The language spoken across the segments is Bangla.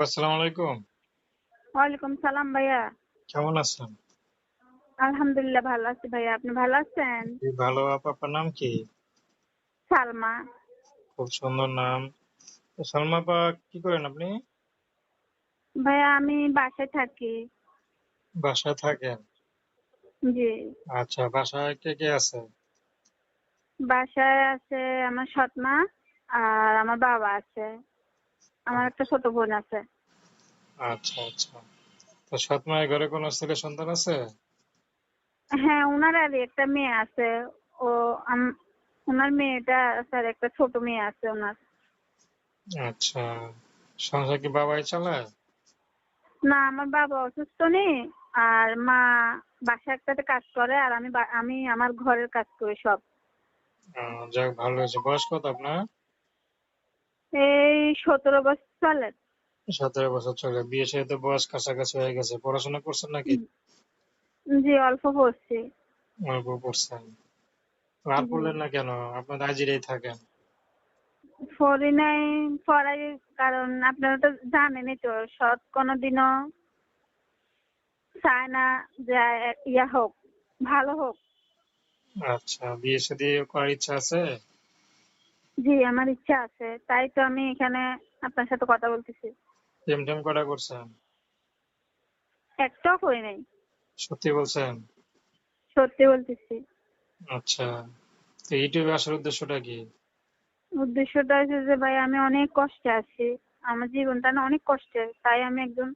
আসসালামু আলাইকুম। ওয়ালাইকুম সালাম ভাইয়া। কেমন আছেন? আলহামদুলিল্লাহ ভালো আছি ভাইয়া। আপনি ভালো আছেন? ভালো। আপনার নাম কি? সালমা। খুব সুন্দর নাম। সালমা আপা কি করেন আপনি? ভাইয়া আমি বাসায় থাকি। বাসায় থাকেন? জি। আচ্ছা বাসায় কে কে আছে? বাসায় আছে আমার সৎ মা আর আমার বাবা আছে। আমার একটা ছোট বোন আছে। আচ্ছা আচ্ছা। তো সৎ মায়ের ঘরে কোনো ছেলে সন্তান আছে? হ্যাঁ ওনার আর একটা মেয়ে আছে। ও ওনার মেয়েটা স্যার একটা ছোট মেয়ে আছে ওনার আচ্ছা। সংসার কি বাবাই চালায়? না আমার বাবা অসুস্থ নেই আর মা বাসা একটাতে কাজ করে আর আমি আমি আমার ঘরের কাজ করি সব। যাক ভালো হয়েছে। বয়স কত আপনার? এই সতেরো বছর চলে। সতেরো বছর চলে। বিয়ে সাথে বয়স কাছাকাছি হয়ে গেছে। পড়াশোনা করছেন নাকি? জি অল্প পড়ছি। অল্প পড়ছেন। আর পড়লেন না কেন? আপনার হাজিরাই থাকেন। পড়ি নাই পড়াই কারণ আপনারা তো জানেনই তো সৎ কোনোদিনও চায় না যে ইয়া হোক ভালো হোক। আচ্ছা বিয়ে সাথে করার ইচ্ছা আছে? জি আমার ইচ্ছা আছে। তাই তো আমি এখানে আপনার সাথে কথা বলতেছি। টেম টেম কটা করছেন? একটাও করি নাই। সত্যি বলছেন? সত্যি বলতেছি। আচ্ছা তো ইউটিউবে আসার উদ্দেশ্যটা কি? উদ্দেশ্যটা হচ্ছে যে ভাই আমি অনেক কষ্টে আছি। আমার জীবনটা না অনেক কষ্টের তাই আমি একজন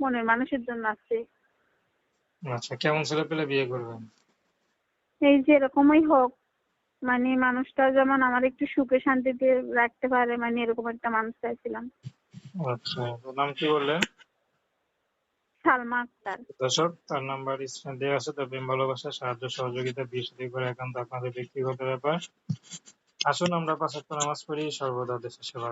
মনের মানুষের জন্য আছি। আচ্ছা কেমন ছেলে পেলে বিয়ে করবেন? এই যে এরকমই হোক। মানে মানুষটা যেমন আমার একটু সুখে শান্তিতে রাখতে পারে মানে এরকম একটা মানুষ চাইছিলাম। আচ্ছা নাম কি বললেন সালমা আক্তার। দর্শক তার নাম্বার স্ক্রিনে দেওয়া আছে তো প্রেম ভালোবাসা সাহায্য সহযোগিতা বিয়ে সাথে করে একান্ত আপনাদের ব্যক্তিগত ব্যাপার। আসুন আমরা পাঁচ নামাজ পড়ি সর্বদা দেশের সেবা